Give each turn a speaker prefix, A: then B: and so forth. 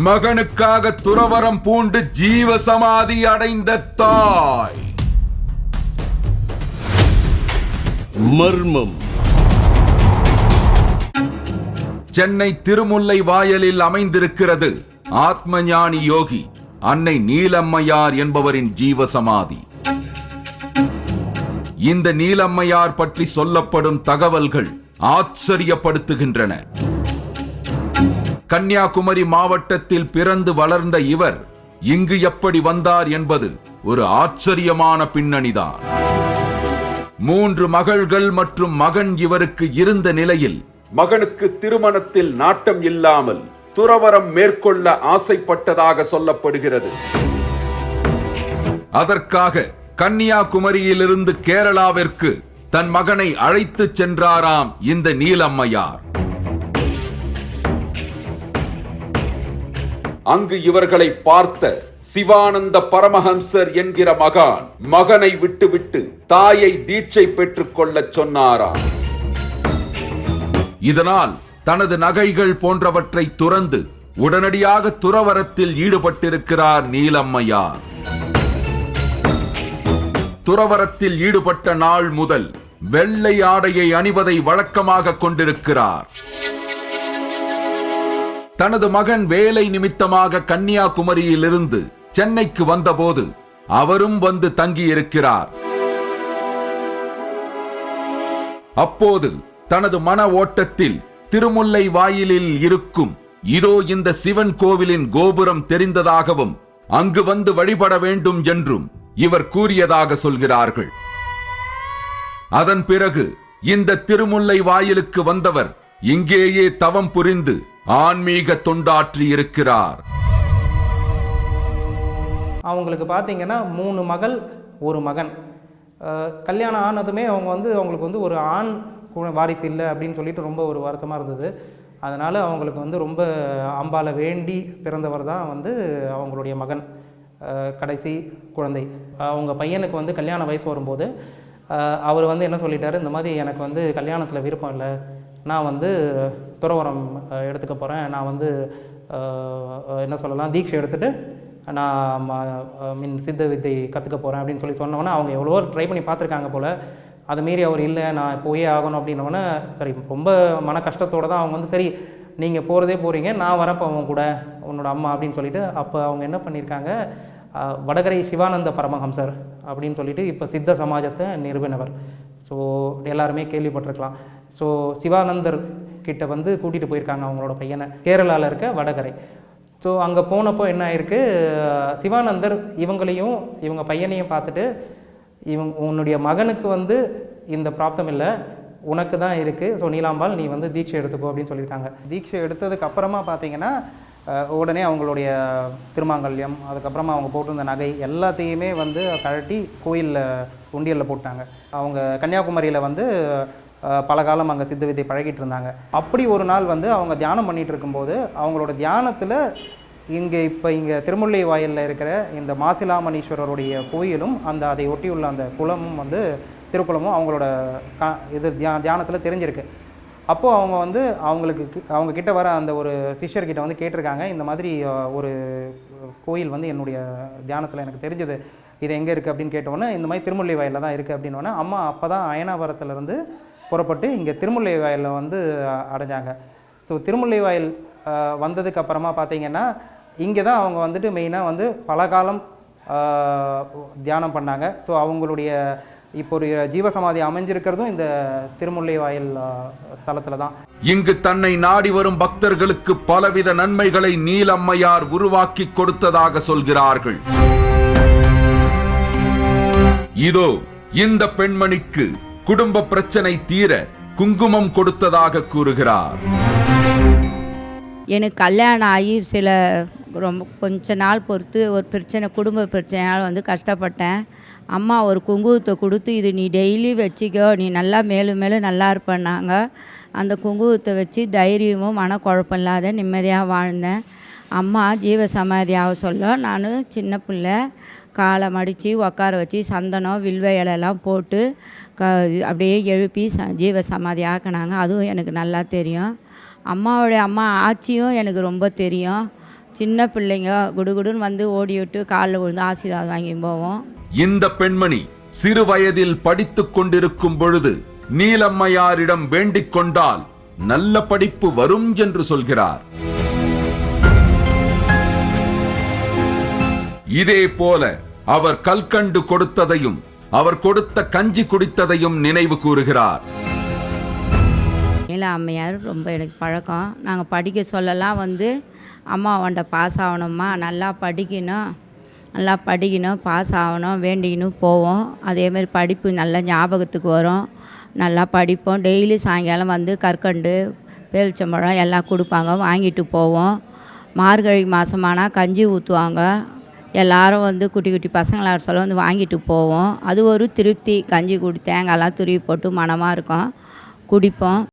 A: மகனுக்காக துறவரம் பூண்டு ஜீவ சமாதி அடைந்த தாய்.
B: மர்மம்.
A: சென்னை திருமுல்லை வாயலில் அமைந்திருக்கிறது ஆத்மஞானி யோகி அன்னை நீலம்மையார் என்பவரின் ஜீவசமாதி இந்த நீலம்மையார் பற்றி சொல்லப்படும் தகவல்கள் ஆச்சரியப்படுத்துகின்றன. கன்னியாகுமரி மாவட்டத்தில் பிறந்து வளர்ந்த இவர் இங்கு எப்படி வந்தார் என்பது ஒரு ஆச்சரியமான பின்னணிதான். மூன்று மகள்கள் மற்றும் மகன் இவருக்கு இருந்த நிலையில் மகனுக்கு திருமணத்தில் நாட்டம் இல்லாமல் துறவரம் மேற்கொள்ள ஆசைப்பட்டதாக சொல்லப்படுகிறது. அதற்காக கன்னியாகுமரியிலிருந்து கேரளாவிற்கு தன் மகனை அழைத்துச் சென்றாராம் இந்த நீலம்மையார். அங்கு இவர்களை பார்த்த சிவானந்த பரமஹம்சர் என்கிற மகான் மகனை விட்டுவிட்டு தாயை தீட்சை பெற்றுக் கொள்ளச் சொன்னாராம் இதனால் தனது நகைகள் போன்றவற்றை துறந்து உடனடியாக துறவரத்தில் ஈடுபட்டிருக்கிறார் நீலம்மையார். துறவரத்தில் ஈடுபட்ட நாள் முதல் வெள்ளை ஆடையை அணிவதை வழக்கமாக கொண்டிருக்கிறார். தனது மகன் வேலை நிமித்தமாக கன்னியாகுமரியிலிருந்து சென்னைக்கு வந்தபோது அவரும் வந்து தங்கியிருக்கிறார். அப்போது தனது மன ஓட்டத்தில் திருமுல்லை வாயிலில் இருக்கும் இதோ இந்த சிவன் கோவிலின் கோபுரம் தெரிந்ததாகவும் அங்கு வந்து வழிபட வேண்டும் என்றும் இவர் கூறியதாக சொல்கிறார்கள். அதன் பிறகு இந்த திருமுல்லை வாயிலுக்கு வந்தவர் இங்கேயே தவம் புரிந்து ஆன்மீக தொண்டாற்றி இருக்கிறார்.
C: அவங்களுக்கு பார்த்தீங்கன்னா மூணு மகள் ஒரு மகன். கல்யாணம் ஆனதுமே அவங்க வந்து அவங்களுக்கு வந்து ஒரு ஆண் வாரிசு இல்லை அப்படின்னு சொல்லிட்டு ரொம்ப ஒரு வருத்தமாக இருந்தது. அதனால் அவங்களுக்கு வந்து ரொம்ப அம்பால வேண்டி பிறந்தவர் தான் வந்து அவங்களுடைய மகன். கடைசி குழந்தை. அவங்க பையனுக்கு வந்து கல்யாண வயசு வரும்போது அவர் வந்து என்ன சொல்லிட்டாரு? இந்த மாதிரி எனக்கு வந்து கல்யாணத்தில் விருப்பம் இல்லை. நான் வந்து துறவரம் எடுத்துக்க போகிறேன் நான் வந்து என்ன சொல்லலாம் தீட்சை எடுத்துகிட்டு நான் மீன் சித்த வித்தை கற்றுக்க போகிறேன் அப்படின்னு சொல்லி சொன்னவொன்னே அவங்க எவ்வளோ ட்ரை பண்ணி பார்த்துருக்காங்க போல். அது மீறி அவர் இல்லை நான் போயே ஆகணும் அப்படின்னவொன்னே சரி ரொம்ப மன கஷ்டத்தோடு தான் அவங்க வந்து சரி நீங்கள் போகிறதே போகிறீங்க நான் வரப்போ அவன் கூட உன்னோட அம்மா அப்படின்னு சொல்லிட்டு அப்போ அவங்க என்ன பண்ணியிருக்காங்க வடகரை சிவானந்த பரமஹம்சர் அப்படின்னு சொல்லிட்டு இப்போ சித்த சமாஜத்தை நிறுவினவர். ஸோ எல்லாருமே கேள்விப்பட்டிருக்கலாம். ஸோ சிவானந்தர் கிட்ட வந்து கூட்டிகிட்டு போயிருக்காங்க அவங்களோட பையனை. கேரளாவில் இருக்க வடகரை. ஸோ அங்கே போனப்போ என்ன ஆயிருக்கு? சிவானந்தர் இவங்களையும் இவங்க பையனையும் பார்த்துட்டு இவங்க உன்னுடைய மகனுக்கு வந்து இந்த பிராப்தம் இல்லை. உனக்கு தான் இருக்குது ஸோ நீலாம்பாள் நீ வந்து தீட்சை எடுத்துக்கோ அப்படின்னு சொல்லியிருக்காங்க தீட்சை எடுத்ததுக்கு அப்புறமா பார்த்தீங்கன்னா உடனே அவங்களுடைய திருமாங்கல்யம் அதுக்கப்புறமா அவங்க போட்டிருந்த நகை எல்லாத்தையுமே வந்து கழட்டி கோயிலில் உண்டியலில் போட்டாங்க. அவங்க கன்னியாகுமரியில் வந்து பல காலம் அங்கே சித்த வித்தை பழகிட்டு இருந்தாங்க. அப்படி ஒரு நாள் வந்து அவங்க தியானம் பண்ணிட்டு இருக்கும்போது அவங்களோட தியானத்தில் இங்கே இப்போ இங்கே திருமுல்லை வாயிலில் இருக்கிற இந்த மாசிலாமணீஸ்வரருடைய கோயிலும் அந்த அதை ஒட்டியுள்ள அந்த குளமும் வந்து திருக்குளமும் அவங்களோட க இது தியா தியானத்தில் தெரிஞ்சிருக்கு. அப்போது அவங்க வந்து அவங்களுக்கு அவங்க கிட்ட வர அந்த ஒரு சிஷ்யர்கிட்ட வந்து கேட்டிருக்காங்க இந்த மாதிரி ஒரு கோயில் வந்து என்னுடைய தியானத்தில் எனக்கு தெரிஞ்சது. இது எங்கே இருக்குது அப்படின்னு கேட்டோன்னே இந்த மாதிரி திருமுல்லை வாயிலில் தான் இருக்குது அப்படின்னோடனே அம்மா அப்போ தான் அயனாவரத்துலேருந்து புறப்பட்டு இங்கே திருமுல்லை வாயிலில் வந்து அடைஞ்சாங்க. ஸோ திருமுல்லை வாயில் வந்ததுக்கு அப்புறமா பார்த்தீங்கன்னா இங்கே தான் அவங்க வந்துட்டு மெயினாக வந்து பல காலம் தியானம் பண்ணாங்க. ஸோ அவங்களுடைய இப்போ ஒரு ஜீவசமாதி அமைஞ்சிருக்கிறதும் இந்த திருமுல்லை வாயில் ஸ்தலத்தில் தான்.
A: இங்கு தன்னை நாடி வரும் பக்தர்களுக்கு பலவித நன்மைகளை நீலம்மையார் உருவாக்கி கொடுத்ததாக சொல்கிறார்கள். இதோ இந்த பெண்மணிக்கு குடும்ப பிரச்சனை தீர குங்குமம் கொடுத்ததாக கூறுகிறார்.
D: எனக்கு கல்யாணம் ஆகி சில ரொம்ப கொஞ்ச நாள் பொறுத்து ஒரு பிரச்சனை குடும்ப பிரச்சனையால் வந்து கஷ்டப்பட்டேன். அம்மா ஒரு குங்குமத்தை கொடுத்து இது நீ டெய்லி வச்சுக்கோ நீ நல்லா மேலும் மேலும் நல்லா இருப்பேன்னாங்க. அந்த குங்குமத்தை வச்சு தைரியமும் மனக்குழப்பம் இல்லாத நிம்மதியாக வாழ்ந்தேன். அம்மா ஜீவ சமாதியாக சொல்ல நான் சின்ன பிள்ளை காலை மடித்து உட்கார வச்சு சந்தனம் வில்வ இலையெல்லாம் போட்டு க அப்படியே எழுப்பி ச ஜீவ சமாதி ஆக்கினாங்க. அதுவும் எனக்கு நல்லா தெரியும். அம்மாவுடைய அம்மா ஆச்சியும் எனக்கு ரொம்ப தெரியும். சின்ன பிள்ளைங்க குடுகுடுன்னு வந்து ஓடி விட்டு காலில் விழுந்து ஆசீர்வாதம் வாங்கி போவோம்.
A: இந்த பெண்மணி சிறு வயதில் படித்து கொண்டிருக்கும் பொழுது நீலம்மையாரிடம் வேண்டிக் கொண்டால் நல்ல படிப்பு வரும் என்று சொல்கிறார். இதே போல அவர் கல்கண்டு கொடுத்ததையும் அவர் கொடுத்த கஞ்சி குடித்ததையும் நினைவு கூறுகிறார்.
D: நீல அம்மையார் ரொம்ப எனக்கு பழக்கம். நாங்கள் படிக்க சொல்லலாம் வந்து அம்மா அவன்கிட்ட பாஸ் ஆகணும்மா நல்லா படிக்கணும். நல்லா படிக்கணும் பாஸ் ஆகணும் வேண்டிக்கணும் போவோம். அதேமாரி படிப்பு நல்லா ஞாபகத்துக்கு வரும். நல்லா படிப்போம். டெய்லி சாயங்காலம் வந்து கற்கண்டு பேரிச்சம்பழம் எல்லாம் கொடுப்பாங்க. வாங்கிட்டு போவோம். மார்கழி மாதமானால் கஞ்சி ஊற்றுவாங்க எல்லாரும் வந்து குட்டி குட்டி பசங்களாக சொல்ல வந்து வாங்கிட்டு போவோம். அது ஒரு திருப்தி. கஞ்சி குடி தேங்காய்லாம் துருவி போட்டு மணமாக இருக்கும். குடிப்போம்.